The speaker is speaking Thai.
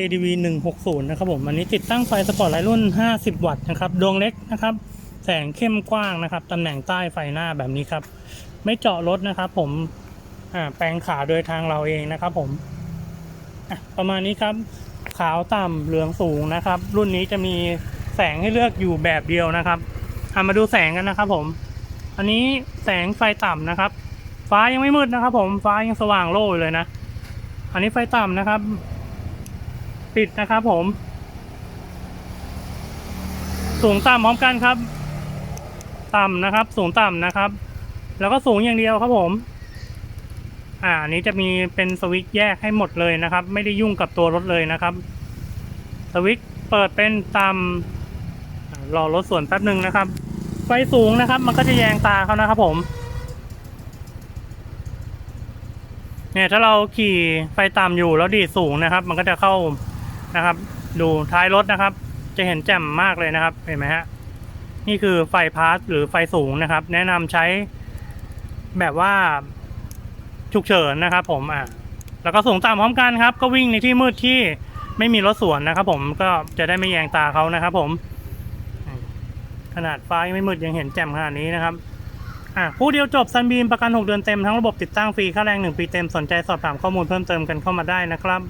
ADV 160 นะครับผมอันนี้ติดตั้งไฟสปอร์ตไลท์รุ่น 50 วัตต์นะครับดวงเล็กนะครับ แสงเข้มกว้างนะครับตำแหน่งใต้ไฟหน้าแบบนี้ครับ ไม่เจาะรถนะครับผมแปลงขาโดยทางเราเองนะครับผมประมาณนี้ครับขาวต่ำเหลืองสูงนะครับ รุ่นนี้จะมีแสงให้เลือกอยู่แบบเดียวนะครับเอามาดูแสงกันนะครับผม อันนี้แสงไฟต่ำนะครับ ฟ้ายังไม่มืดนะครับ ผมฟ้ายังสว่างโล่เลยนะ อันนี้ไฟต่ำนะครับ ปิดนะครับผม สูงต่ำพร้อมกันครับ ต่ำนะครับ สูงต่ำนะครับ แล้วก็สูงอย่างเดียวครับผม อ่าอันนี้จะมีเป็นสวิตช์แยกให้หมดเลยนะครับ ไม่ได้ยุ่งกับตัวรถเลยนะครับ สวิตช์เปิดเป็นต่ำรอรถส่วนแป๊บหนึ่งนะครับ ไฟสูงนะครับ มันก็จะแยงตาเขานะครับผมเนี่ยถ้าเราขี่ไฟต่ำอยู่แล้วดีดสูงนะครับ มันก็จะเข้า นะครับ ดูท้ายรถนะครับ จะเห็นแจ่มมากเลยนะครับ เห็นไหมฮะ นี่คือไฟพาสหรือไฟสูงนะครับ แนะนำใช้แบบว่าฉุกเฉินนะครับ ผมอะแล้วก็สูงต่ำพร้อมกันครับ ก็วิ่งในที่มืดที่ไม่มีรถสวนนะครับ ผมก็จะได้ไม่แยงตาเขานะครับ ผม ขนาดฟ้ายังไม่มืดยังเห็นแจ่มขนาดนี้นะครับอะผู้เดียวจบซันบีมประกัน 6 เดือนเต็มทั้งระบบติดตั้งฟรีค่าแรง 1 ปีเต็มสนใจสอบถามข้อมูลเพิ่มเติมกันเข้ามาได้นะครับ